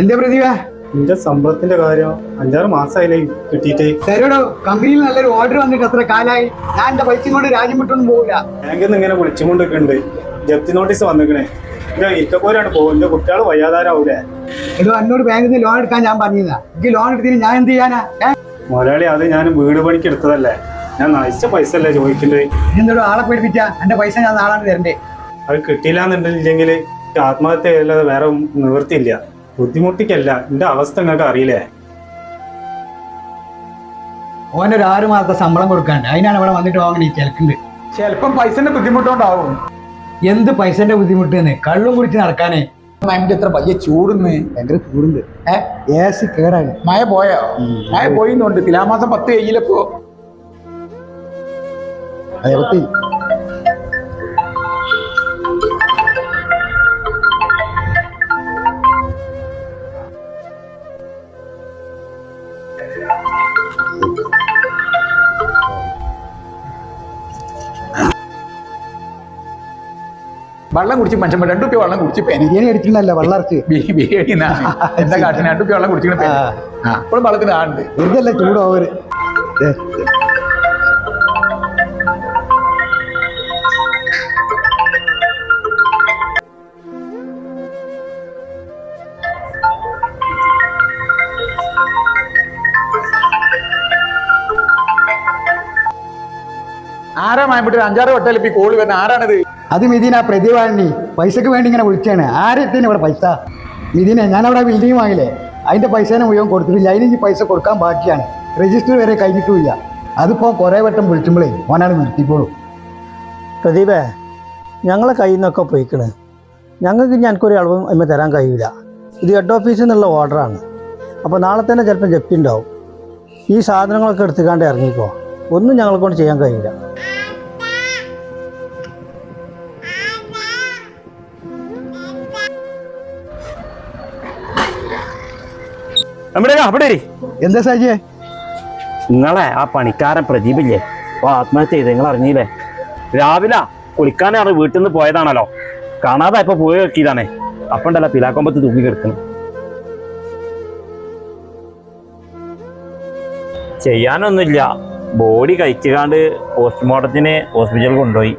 എന്താ പ്രതിഭ നിന്റെ ശമ്പളത്തിന്റെ കാര്യം അഞ്ചാറ് മാസമായില്ലേ കിട്ടിയിട്ട്. തരോടോ കമ്പനിയിൽ നല്ലൊരു ഓർഡർ വന്നിട്ട് അത്ര കാലായി. ഞാൻ എന്റെ പൈസ കൊണ്ട് രാജ്യം വിട്ടൊന്നും പോവില്ല. ബാങ്കിൽ നിന്ന് ഇങ്ങനെ വിളിച്ചുകൊണ്ടിരിക്കുന്നുണ്ട് ജപ്തി നോട്ടീസ് വന്നിക്കണേ. എന്റെ ഇരിക്കപ്പോരാണ് പോകും. എന്റെ കുട്ടികൾ വയ്യാതാരാവൂലേ? എടോ എന്നോട് ബാങ്കിൽ നിന്ന് ലോൺ എടുക്കാൻ ഞാൻ പറഞ്ഞതാ എനിക്ക് ലോൺ എടുത്തിന് ഞാൻ എന്ത് ചെയ്യാനാ? മുതലാളി അത് ഞാൻ വീട് പണിക്ക് എടുത്തതല്ലേ. ഞാൻ നയിച്ച പൈസ അല്ലേ ചോദിക്കണ്ടേ? എന്തോ ആളെ പേടിപ്പിച്ച എന്റെ പൈസ ഞാൻ നാളാണ് തരണ്ടേ. അത് കിട്ടിയില്ല എന്നുണ്ടെങ്കിൽ ആത്മഹത്യ അല്ലാതെ വേറെ നിവൃത്തിയില്ല. ബുദ്ധിമുട്ടിക്കല്ല. എന്റെ അവസ്ഥ നിങ്ങൾക്ക് അറിയില്ലേ? ഓനൊരു ആറ് മാസത്തെ ശമ്പളം കൊടുക്കാണ്ട്. അതിനാണ് ഇവിടെ വന്നിട്ട് വാങ്ങണേ ചിലക്കുണ്ട്. ചിലപ്പം പൈസന്റെ ബുദ്ധിമുട്ടുണ്ടാവും. എന്ത് പൈസന്റെ ബുദ്ധിമുട്ട് കള്ളും കുടിച്ച് നടക്കാനേ. അതിന്റെ എത്ര വലിയ ചൂടുന്ന്? ഭയങ്കര ചൂടുണ്ട്. ഏ? ഗ്യാസ് കേടാണ് മഴ പോയോ? മഴ പോയിന്നുണ്ട്. തുലാമാസം പത്ത് കയ്യിലപ്പോ. അതെപ്പത്തി വെള്ളം കുടിച്ച് മനുഷ്യൻ രണ്ടു റുപ്യ വെള്ളം കുടിച്ച് ബിരിയാണി അടിച്ചിട്ടുണ്ടല്ല വെള്ളറച്ച് ബിരിയാണി. എന്താ കാട്ടിന് രണ്ടു പേ വെള്ളം കുടിച്ചിട്ട് അപ്പോഴും വെള്ളത്തിന് ആണ്ട് വെറുതെ അല്ല ചൂട് ഓവര് ആരാ മായപ്പെട്ട് അഞ്ചാറ് വട്ടം ഈ കോൾ വരുന്ന ആരാണിത്? അത് മിഥിന പ്രതിവാണി പൈസക്ക് വേണ്ടി ഇങ്ങനെ വിളിച്ചാണ്. ആരെത്തിന് ഇവിടെ പൈസ? മിഥീനെ ഞാൻ അവിടെ ബിൽഡിംഗ് വാങ്ങില്ലേ? അതിന്റെ പൈസേനെ മുഴുവൻ കൊടുത്തിട്ടില്ല. അതിന് ഇനി പൈസ കൊടുക്കാൻ ബാക്കിയാണ്. രജിസ്റ്റർ വരെ കഴിഞ്ഞിട്ടുമില്ല. അതിപ്പോൾ കുറേ വട്ടം വിളിക്കുമ്പോഴേ ഓനാണ് നിർത്തിക്കോളൂ. പ്രദീപേ ഞങ്ങളെ കയ്യിൽ നിന്നൊക്കെ പോയിക്കണ് ഞങ്ങൾക്ക് ഞങ്ങൾക്കൊരു അളവും അമ്മ തരാൻ കഴിയില്ല ഇത് ഹെഡ് ഓഫീസിൽ നിന്നുള്ള ഓർഡറാണ് അപ്പോൾ നാളെ തന്നെ ചിലപ്പോൾ ജപ്തി ഉണ്ടാവും. ഈ സാധനങ്ങളൊക്കെ എടുത്തുകാണ്ട് ഇറങ്ങിക്കോ. ഒന്നും ഞങ്ങളെ കൊണ്ട് ചെയ്യാൻ കഴിയില്ല നമ്മുടെ അവിടെ ഇരി. എന്താ സാജിയെ? നിങ്ങളെ ആ പണിക്കാരൻ പ്രദീപില്ലേ? അപ്പൊ ആത്മഹത്യ ചെയ്ത്. നിങ്ങൾ അറിഞ്ഞില്ലേ? രാവിലെ കുളിക്കാനാണ് വീട്ടിൽ നിന്ന് പോയതാണല്ലോ. കാണാതെ ഇപ്പൊ പോയി വെക്കിയതാണേ അപ്പണ്ടല്ല പിലാക്കൊമ്പത്ത് തൂങ്ങി കിടക്കണം ചെയ്യാനൊന്നുമില്ല. ബോഡി കഴിച്ചുകാണ്ട് പോസ്റ്റ്മോർട്ടത്തിന് ഹോസ്പിറ്റലിൽ കൊണ്ടുപോയി.